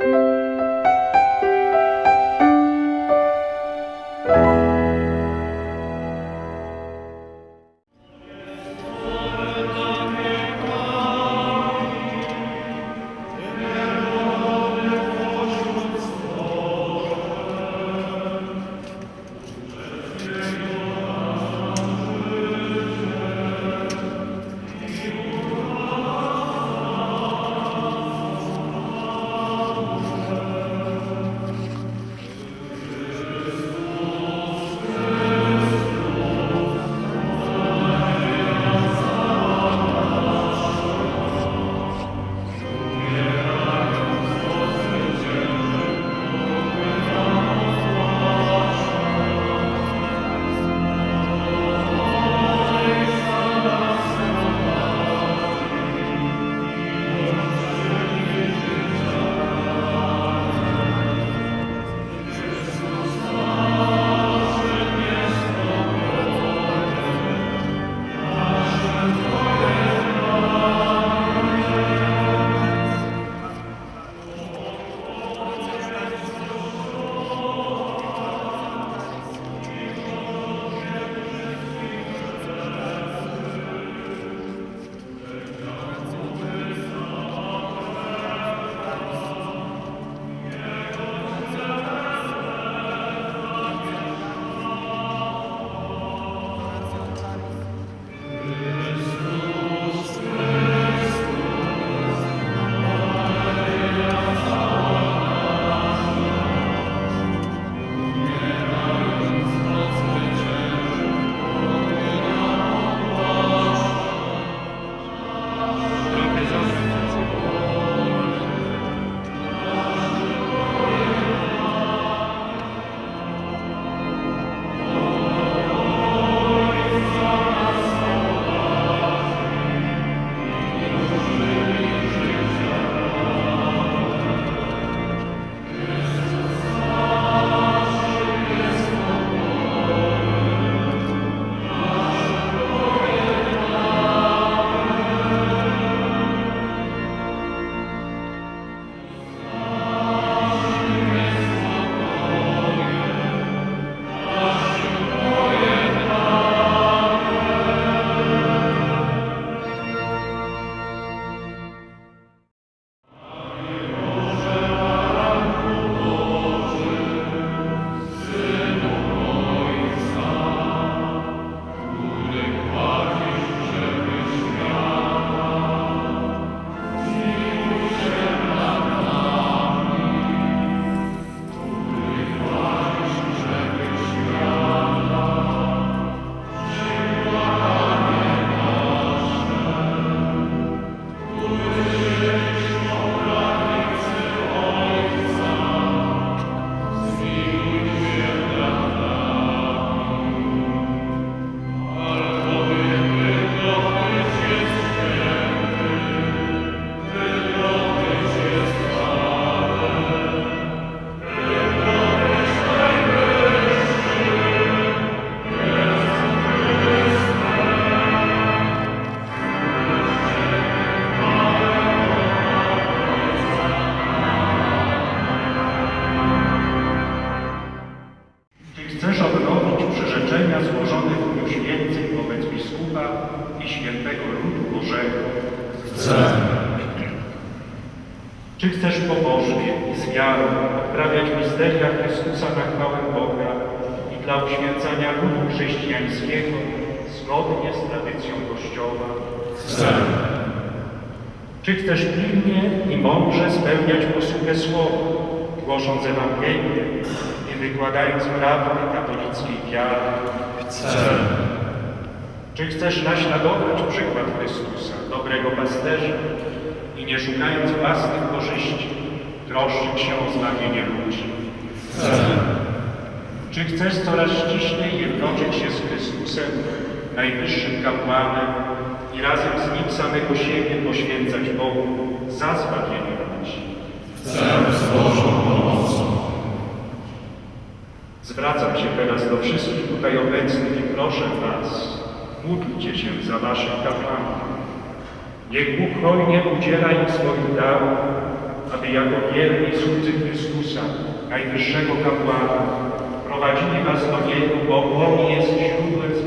Czy chcesz odnowić przyrzeczenia złożone w dniu święcym wobec biskupa i świętego ludu Bożego? Chcę. Czy chcesz pobożnie i z wiarą odprawiać misteria Chrystusa na chwałę Boga i dla uświęcania ludu chrześcijańskiego zgodnie z tradycją Kościoła? Chcę. Czy chcesz pilnie i mądrze spełniać posługę Słowa, głosząc Ewangelię wykładając prawdy katolickiej wiary? Chcę. Czy chcesz naśladować przykład Chrystusa, dobrego pasterza i nie szukając własnych korzyści, troszczyć się o zbawienie ludzi? Chcę. Czy chcesz coraz ściślej jednoczyć się z Chrystusem, najwyższym kapłanem i razem z Nim samego siebie poświęcać Bogu za zbawienie ludzi? Chcę z Bożą. Zwracam się teraz do wszystkich tutaj obecnych i proszę Was, módlcie się za Waszych kapłanów. Niech Bóg hojnie udziela im swoich darów aby jako wierni słudzy Chrystusa, najwyższego kapłana, prowadzili was do Niego, bo On jest źródłem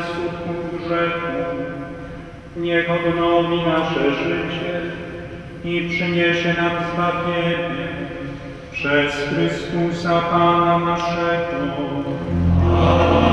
nas skutków grzechu. Niech odnowi nasze życie i przyniesie nam zbawienie przez Chrystusa Pana naszego. Dzięki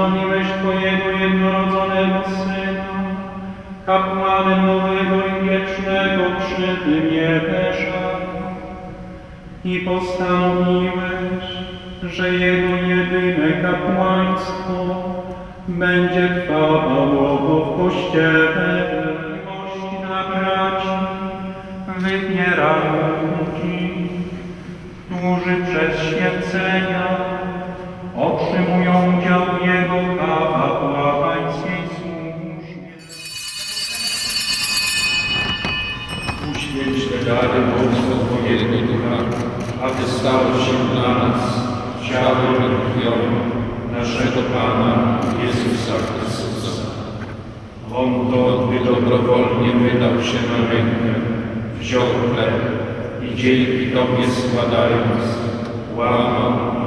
ustanowiłeś Twojego jednorodzonego Syna, kapłanem nowego i wiecznego przy tym niebesza i postanowiłeś, że Jego jedyne kapłaństwo będzie trwało w Kościele. Miłości na braci wybiera ludzi, którzy przez święcenia otrzymują udział w Jego kapłańskiej służbie. Uświęć te dary mocno Twojego Ducha, aby stało się dla nas ciałem i krwią naszego Pana Jezusa Chrystusa. On to, gdy dobrowolnie wydał się na rękę, wziął chleb i dzięki Tobie składając, łamał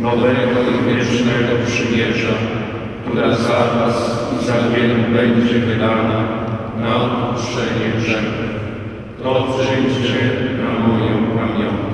Nowego i wiecznego przymierza, która za was i za wielu będzie wydana na odpuszczenie grzechów. To czyńcie na moją pamiątkę.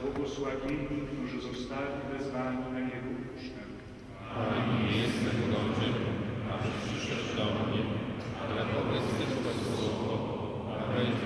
Błogosławieni, którzy zostali wezwani na Jego ucztę. Ale nie jestem godzien, abyś przyszedł do mnie, ale powiedz tylko słowo, a będzie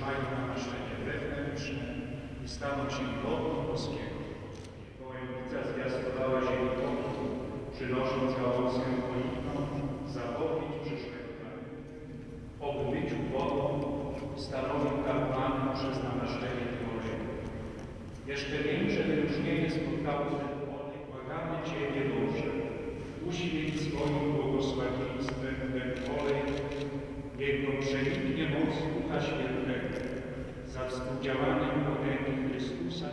namaszczenie wewnętrzne i staną się godni boskiego. Wojennica zwiastowała ziemi Bogu, przynosząc gałązkę oliwną, zapowiedź przyszłego dnia. Po byciu Bogu stanowił kapłanem przez namaszczenie Tworzenia. Jeszcze większe wyróżnienie spotkało ten młody, błagamy Ciebie Boże, uświeć swoim błogosławieństwem ten olej, niech go przeniknie moc Ducha Świętego, za współdziałaniem potęgi Chrystusa,